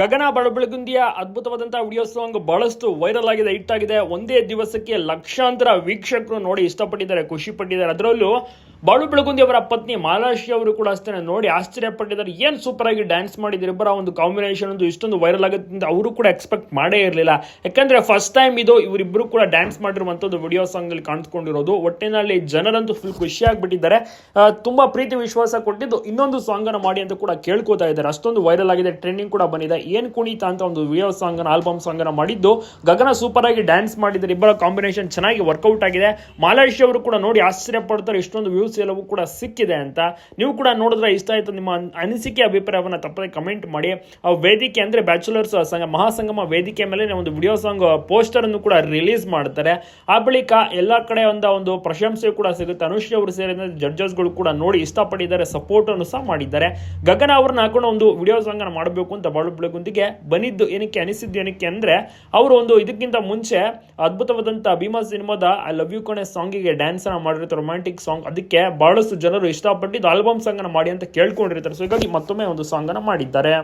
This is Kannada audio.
ಗಗನ ಬಡಬೆಳಗುಂದಿಯ ಅದ್ಭುತವಾದಂತಹ ವಿಡಿಯೋ ಸಾಂಗ್ ಬಹಳಷ್ಟು ವೈರಲ್ ಆಗಿದೆ ಹಿಟ್ ಆಗಿದೆ. ಒಂದೇ ದಿವಸಕ್ಕೆ ಲಕ್ಷಾಂತರ ವೀಕ್ಷಕರು ನೋಡಿ ಇಷ್ಟಪಟ್ಟಿದ್ದಾರೆ, ಖುಷಿ ಪಟ್ಟಿದ್ದಾರೆ. ಅದರಲ್ಲೂ ಬಾಳು ಬೆಳಗುಂದಿ ಅವರ ಪತ್ನಿ ಮಾಲಾಶ್ರೀ ಅವರು ಕೂಡ ಅಷ್ಟೇ ನೋಡಿ ಆಶ್ಚರ್ಯಪಟ್ಟಿದ್ದಾರೆ ಏನು ಸೂಪರ್ ಆಗಿ ಡ್ಯಾನ್ಸ್ ಮಾಡಿದ್ರು ಇಬ್ಬರ ಒಂದು ಕಾಂಬಿನೇಷನ್ ಒಂದು ಇಷ್ಟೊಂದು ವೈರಲ್ ಆಗುತ್ತೆ ಅಂತ ಅವರು ಕೂಡ ಎಕ್ಸ್ಪೆಕ್ಟ್ ಮಾಡೇ ಇರಲಿಲ್ಲ. ಯಾಕಂದ್ರೆ ಫಸ್ಟ್ ಟೈಮ್ ಇದು ಇವರಿಬ್ಬರು ಕೂಡ ಡ್ಯಾನ್ಸ್ ಮಾಡಿರುವಂಥದ್ದು ವಿಡಿಯೋ ಸಾಂಗ್ ಅಲ್ಲಿ ಕಾಣಿಸ್ಕೊಂಡಿರೋದು. ಒಟ್ಟಿನಲ್ಲಿ ಜನರಂತೂ ಫುಲ್ ಖುಷಿಯಾಗಿಬಿಟ್ಟಿದ್ದಾರೆ ತುಂಬಾ ಪ್ರೀತಿ ವಿಶ್ವಾಸ ಕೊಟ್ಟಿದ್ದು ಇನ್ನೊಂದು ಸಾಂಗ್ ಅನ್ನು ಮಾಡಿ ಅಂತ ಕೂಡ ಕೇಳ್ಕೊತಾ ಇದ್ದಾರೆ. ಅಷ್ಟೊಂದು ವೈರಲ್ ಆಗಿದೆ ಟ್ರೆಂಡಿಂಗ್ ಕೂಡ ಬಂದಿದೆ. ಏನ್ ಕುಣಿತ ಅಂತ ಒಂದು ವಿಡಿಯೋ ಸಾಂಗ್ ಆಲ್ಬಮ್ ಸಾಂಗ್ ಅನ್ನು ಮಾಡಿದ್ದು. ಗಗನ ಸೂಪರ್ ಆಗಿ ಡ್ಯಾನ್ಸ್ ಮಾಡಿದ್ದಾರೆ. ಇಬ್ಬರ ಕಾಂಬಿನೇಷನ್ ಚೆನ್ನಾಗಿ ವರ್ಕೌಟ್ ಆಗಿದೆ. ಮಾಲಾಶ್ರೀ ಅವರು ಕೂಡ ನೋಡಿ ಆಶ್ಚರ್ಯ ಪಡ್ತಾರೆ. ಇಷ್ಟೊಂದು ವ್ಯೂಸ್ ಎಲ್ಲವೂ ಕೂಡ ಸಿಕ್ಕಿದೆ ಅಂತ ನೀವು ಕೂಡ ನೋಡಿದ್ರೆ ಇಷ್ಟ ಆಯಿತು ನಿಮ್ಮ ಅನಿಸಿಕೆ ಅಭಿಪ್ರಾಯವನ್ನು ತಪ್ಪದೆ ಕಮೆಂಟ್ ಮಾಡಿ. ಆ ವೇದಿಕೆ ಅಂದ್ರೆ ಬ್ಯಾಚುಲರ್ಸ್ ಸಂಘ ಮಹಾಸಂಗಮ ವೇದಿಕೆ ಮೇಲೆ ಒಂದು ವಿಡಿಯೋ ಸಾಂಗ್ ಪೋಸ್ಟರ್ ಅನ್ನು ಕೂಡ ರಿಲೀಸ್ ಮಾಡ್ತಾರೆ. ಆ ಬಳಿಕ ಎಲ್ಲ ಕಡೆ ಒಂದು ಒಂದು ಪ್ರಶಂಸೆ ಕೂಡ ಸಿಗುತ್ತೆ. ಅನುಶ್ರೀ ಅವರು ಸೇರಿದಂತೆ ಜಡ್ಜಸ್ಗಳು ಕೂಡ ನೋಡಿ ಇಷ್ಟಪಟ್ಟಿದ್ದಾರೆ ಸಪೋರ್ಟನ್ನು ಸಹ ಮಾಡಿದ್ದಾರೆ. ಗಗನ ಅವ್ರನ್ನ ಹಾಕೊಂಡು ಒಂದು ವಿಡಿಯೋ ಸಾಂಗ್ ಮಾಡಬೇಕು ಅಂತ ಬಾಳು ಬೆಳಗುಂದಿಗೆ ಬಂದಿದ್ದು ಏನಕ್ಕೆ ಅನಿಸಿದ್ದು ಏನಕ್ಕೆ ಅಂದ್ರೆ, ಅವರು ಒಂದು ಇದಕ್ಕಿಂತ ಮುಂಚೆ ಅದ್ಭುತವಾದಂಥ ಭೀಮಾ ಸಿನಿಮಾದ ಐ ಲವ್ ಯು ಕಣೆ ಸಾಂಗಿಗೆ ಡ್ಯಾನ್ಸ್ ಮಾಡಿರುತ್ತೆ ರೊಮ್ಯಾಂಟಿಕ್ ಸಾಂಗ್ ಅದಕ್ಕೆ ಬಹಳಷ್ಟು ಜನರು ಇಷ್ಟಪಟ್ಟಿದ್ದು ಆಲ್ಬಮ್ ಸಾಂಗ್ ಅನ್ನ ಮಾಡಿ ಅಂತ ಕೇಳ್ಕೊಂಡಿರ್ತಾರೆ. ಸೊ ಹೀಗಾಗಿ ಮತ್ತೊಮ್ಮೆ ಒಂದು ಸಾಂಗ್ ಅನ್ನ ಮಾಡಿದ್ದಾರೆ.